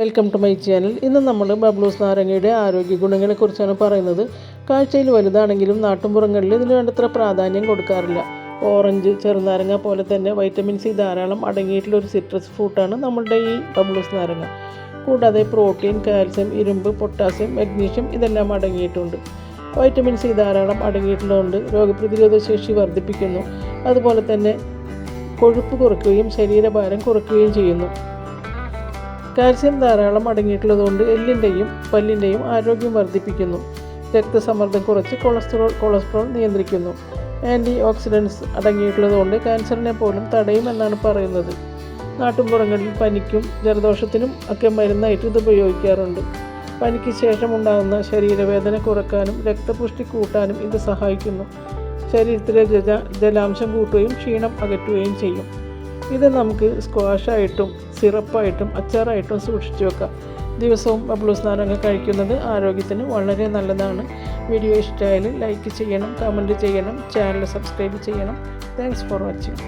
Welcome to my channel ഇന്ന് നമ്മൾ ബബ്ലൂസ് നാരങ്ങയുടെ ആരോഗ്യ ഗുണങ്ങളെക്കുറിച്ചാണ് പറയുന്നത്. കാഴ്ചയിൽ വലുതാണെങ്കിലും നാട്ടുമ്പുറങ്ങളിൽ ഇതിന് വേണ്ടത്ര പ്രാധാന്യം കൊടുക്കാറില്ല. ഓറഞ്ച് ചെറുനാരങ്ങ പോലെ തന്നെ വൈറ്റമിൻ സി ധാരാളം അടങ്ങിയിട്ടുള്ള ഒരു സിട്രസ് ഫ്രൂട്ടാണ് നമ്മളുടെ ഈ ബബ്ലൂസ് നാരങ്ങ. കൂടാതെ പ്രോട്ടീൻ കാൽസ്യം ഇരുമ്പ് പൊട്ടാസ്യം മഗ്നീഷ്യം ഇതെല്ലാം അടങ്ങിയിട്ടുണ്ട്. വൈറ്റമിൻ സി ധാരാളം അടങ്ങിയിട്ടുള്ളതുകൊണ്ട് രോഗപ്രതിരോധ ശേഷി വർദ്ധിപ്പിക്കുന്നു. അതുപോലെ തന്നെ കൊഴുപ്പ് കുറയ്ക്കുകയും ശരീരഭാരം കുറയ്ക്കുകയും ചെയ്യുന്നു. കാൽസ്യം ധാരാളം അടങ്ങിയിട്ടുള്ളതുകൊണ്ട് എല്ലിന്റെയും പല്ലിന്റെയും ആരോഗ്യം വർദ്ധിപ്പിക്കുന്നു. രക്തസമ്മർദ്ദം കുറച്ച് കൊളസ്ട്രോൾ കൊളസ്ട്രോൾ നിയന്ത്രിക്കുന്നു. ആന്റി ഓക്സിഡൻസ് അടങ്ങിയിട്ടുള്ളതുകൊണ്ട് ക്യാൻസറിനെ പോലും തടയുമെന്നാണ് പറയുന്നത്. നാട്ടുമ്പുറങ്ങളിൽ പനിക്കും ജലദോഷത്തിനും ഒക്കെ മരുന്നായിട്ട് ഇത് ഉപയോഗിക്കാറുണ്ട്. പനിക്ക് ശേഷം ഉണ്ടാകുന്ന ശരീരവേദന കുറക്കാനും രക്തപുഷ്ടി കൂട്ടാനും ഇത് സഹായിക്കുന്നു. ശരീരത്തിലെ ജല ജലാംശം കൂട്ടുകയും ക്ഷീണം അകറ്റുകയും ചെയ്യും. ഇത് നമുക്ക് സ്ക്വാഷായിട്ടും സിറപ്പായിട്ടും അച്ചാറായിട്ടും സൂക്ഷിച്ചു വെക്കാം. ദിവസവും ബബ്ലൂസ് നാരങ്ങ കഴിക്കുന്നത് ആരോഗ്യത്തിന് വളരെ നല്ലതാണ്. വീഡിയോ ഇഷ്ടമായാൽ ലൈക്ക് ചെയ്യണം കമന്റ് ചെയ്യണം ചാനൽ സബ്സ്ക്രൈബ് ചെയ്യണം. Thanks for watching